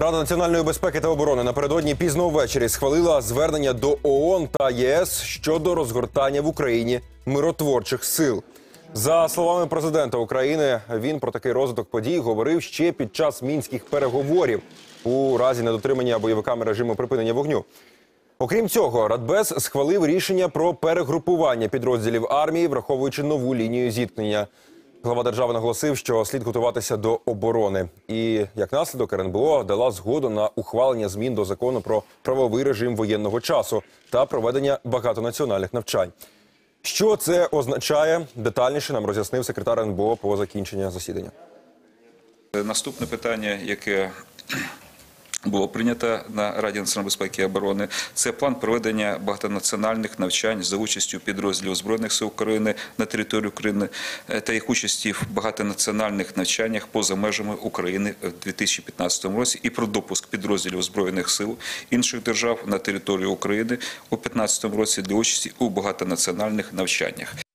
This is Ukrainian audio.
Рада національної безпеки та оборони напередодні пізно ввечері схвалила звернення до ООН та ЄС щодо розгортання в Україні миротворчих сил. За словами президента України, він про такий розвиток подій говорив ще під час мінських переговорів у разі недотримання бойовиками режиму припинення вогню. Окрім цього, Радбез схвалив рішення про перегрупування підрозділів армії, враховуючи нову лінію зіткнення. Глава держави наголосив, що слід готуватися до оборони. І як наслідок РНБО дала згоду на ухвалення змін до закону про правовий режим воєнного часу та проведення багатонаціональних навчань. Що це означає? Детальніше нам роз'яснив секретар РНБО по закінченню засідання. Наступне питання, яке було прийнято на Раді національної безпеки і оборони, це план проведення багатонаціональних навчань за участю підрозділів збройних сил України на території України е, та їх участі в багатонаціональних навчаннях поза межами України в 2015 році і про допуск підрозділів збройних сил інших держав на територію України у 2015 році для участі у багатонаціональних навчаннях.